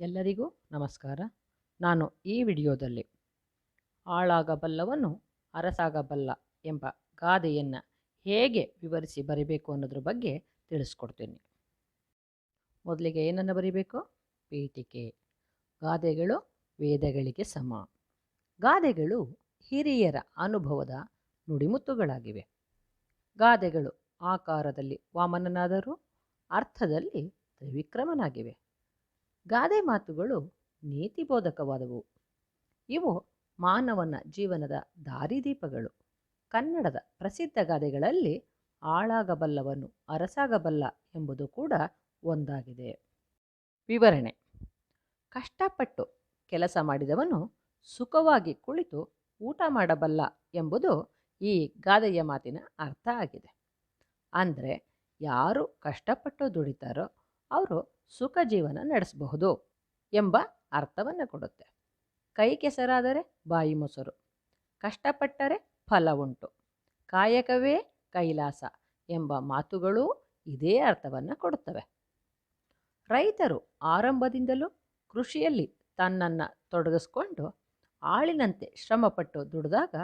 ಎಲ್ಲರಿಗೂ ನಮಸ್ಕಾರ. ನಾನು ಈ ವಿಡಿಯೋದಲ್ಲಿ ಆಳಾಗಬಲ್ಲವನು ಅರಸಾಗಬಲ್ಲ ಎಂಬ ಗಾದೆಯನ್ನು ಹೇಗೆ ವಿವರಿಸಿ ಬರಿಬೇಕು ಅನ್ನೋದ್ರ ಬಗ್ಗೆ ತಿಳಿಸ್ಕೊಡ್ತೀನಿ. ಮೊದಲಿಗೆ ಏನನ್ನು ಬರಿಬೇಕು? ಪೀಠಿಕೆ. ಗಾದೆಗಳು ವೇದಗಳಿಗೆ ಸಮ. ಗಾದೆಗಳು ಹಿರಿಯರ ಅನುಭವದ ನುಡಿಮುತ್ತುಗಳಾಗಿವೆ. ಗಾದೆಗಳು ಆಕಾರದಲ್ಲಿ ವಾಮನನಾದರೂ ಅರ್ಥದಲ್ಲಿ ತ್ರಿವಿಕ್ರಮನಾಗಿವೆ. ಗಾದೆ ಮಾತುಗಳು ನೀತಿಬೋಧಕವಾದವು. ಇವು ಮಾನವನ ಜೀವನದ ದಾರಿದೀಪಗಳು. ಕನ್ನಡದ ಪ್ರಸಿದ್ಧ ಗಾದೆಗಳಲ್ಲಿ ಆಳಾಗಬಲ್ಲವನು ಅರಸಾಗಬಲ್ಲ ಎಂಬುದು ಕೂಡ ಒಂದಾಗಿದೆ. ವಿವರಣೆ. ಕಷ್ಟಪಟ್ಟು ಕೆಲಸ ಮಾಡಿದವನು ಸುಖವಾಗಿ ಕುಳಿತು ಊಟ ಮಾಡಬಲ್ಲ ಎಂಬುದು ಈ ಗಾದೆಯ ಮಾತಿನ ಅರ್ಥ ಆಗಿದೆ. ಅಂದರೆ ಯಾರು ಕಷ್ಟಪಟ್ಟು ದುಡಿತಾರೋ ಅವರು ಸುಖ ಜೀವನ ನಡೆಸಬಹುದು ಎಂಬ ಅರ್ಥವನ್ನು ಕೊಡುತ್ತೆ. ಕೈ ಕೆಸರಾದರೆ ಬಾಯಿ ಮೊಸರು, ಕಷ್ಟಪಟ್ಟರೆ ಫಲ ಉಂಟು, ಕಾಯಕವೇ ಕೈಲಾಸ ಎಂಬ ಮಾತುಗಳೂ ಇದೇ ಅರ್ಥವನ್ನು ಕೊಡುತ್ತವೆ. ರೈತರು ಆರಂಭದಿಂದಲೂ ಕೃಷಿಯಲ್ಲಿ ತನ್ನನ್ನು ತೊಡಗಿಸ್ಕೊಂಡು ಆಳಿನಂತೆ ಶ್ರಮಪಟ್ಟು ದುಡಿದಾಗ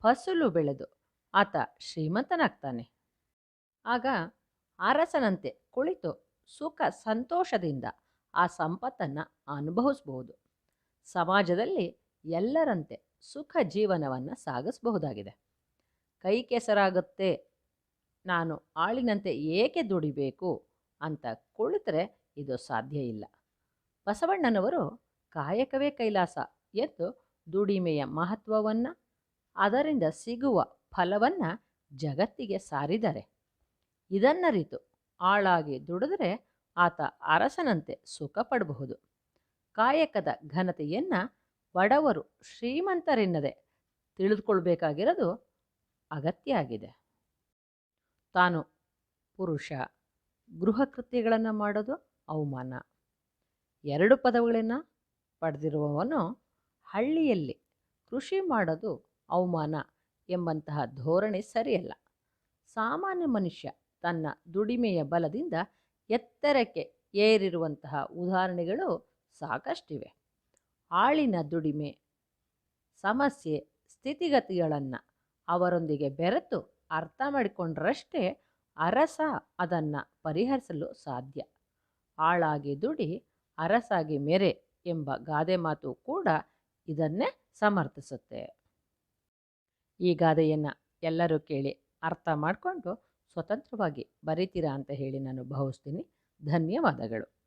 ಫಸಲು ಬೆಳೆದು ಆತ ಶ್ರೀಮಂತನಾಗ್ತಾನೆ. ಆಗ ಅರಸನಂತೆ ಕುಳಿತು ಸುಖ ಸಂತೋಷದಿಂದ ಆ ಸಂಪತ್ತನ್ನು ಅನುಭವಿಸಬಹುದು. ಸಮಾಜದಲ್ಲಿ ಎಲ್ಲರಂತೆ ಸುಖ ಜೀವನವನ್ನು ಸಾಗಿಸಬಹುದಾಗಿದೆ. ಕೈ ಕೆಸರಾಗುತ್ತೆ, ನಾನು ಆಳಿನಂತೆ ಏಕೆ ದುಡಿಬೇಕು ಅಂತ ಕುಳಿತರೆ ಇದು ಸಾಧ್ಯ ಇಲ್ಲ. ಬಸವಣ್ಣನವರು ಕಾಯಕವೇ ಕೈಲಾಸ ಎಂದು ದುಡಿಮೆಯ ಮಹತ್ವವನ್ನು, ಅದರಿಂದ ಸಿಗುವ ಫಲವನ್ನು ಜಗತ್ತಿಗೆ ಸಾರಿದ್ದಾರೆ ಇದನ್ನರಿತು ಆಳಾಗಿ ದುಡಿದರೆ ಆತ ಅರಸನಂತೆ ಸುಖ ಪಡಬಹುದು. ಕಾಯಕದ ಘನತೆಯನ್ನು ಬಡವರು ಶ್ರೀಮಂತರೆನ್ನದೆ ತಿಳಿದುಕೊಳ್ಬೇಕಾಗಿರೋದು ಅಗತ್ಯ ಆಗಿದೆ ತಾನು ಪುರುಷ, ಗೃಹ ಕೃತ್ಯಗಳನ್ನು ಮಾಡೋದು ಅವಮಾನ. ಎರಡು ಪದಗಳನ್ನು ಪಡೆದಿರುವವನು ಹಳ್ಳಿಯಲ್ಲಿ ಕೃಷಿ ಮಾಡೋದು ಅವಮಾನ ಎಂಬಂತಹ ಧೋರಣೆ ಸರಿಯಲ್ಲ. ಸಾಮಾನ್ಯ ಮನುಷ್ಯ ತನ್ನ ದುಡಿಮೆಯ ಬಲದಿಂದ ಎತ್ತರಕ್ಕೆ ಏರಿರುವಂತಹ ಉದಾಹರಣೆಗಳು ಸಾಕಷ್ಟಿವೆ. ಆಳಿನ ದುಡಿಮೆ, ಸಮಸ್ಯೆ, ಸ್ಥಿತಿಗತಿಗಳನ್ನು ಅವರೊಂದಿಗೆ ಬೆರೆತು ಅರ್ಥ ಮಾಡಿಕೊಂಡ್ರಷ್ಟೇ ಅರಸ ಅದನ್ನು ಪರಿಹರಿಸಲು ಸಾಧ್ಯ. ಆಳಾಗಿ ದುಡಿ, ಅರಸಾಗಿ ಮೆರೆ ಎಂಬ ಗಾದೆ ಮಾತು ಕೂಡ ಇದನ್ನೇ ಸಮರ್ಥಿಸುತ್ತೆ. ಈ ಗಾದೆಯನ್ನು ಎಲ್ಲರೂ ಕೇಳಿ ಅರ್ಥ ಮಾಡಿಕೊಂಡು ಸ್ವತಂತ್ರವಾಗಿ ಬರೀತೀರಾ ಅಂತ ಹೇಳಿ ನಾನು ಭಾವಿಸ್ತೀನಿ. ಧನ್ಯವಾದಗಳು.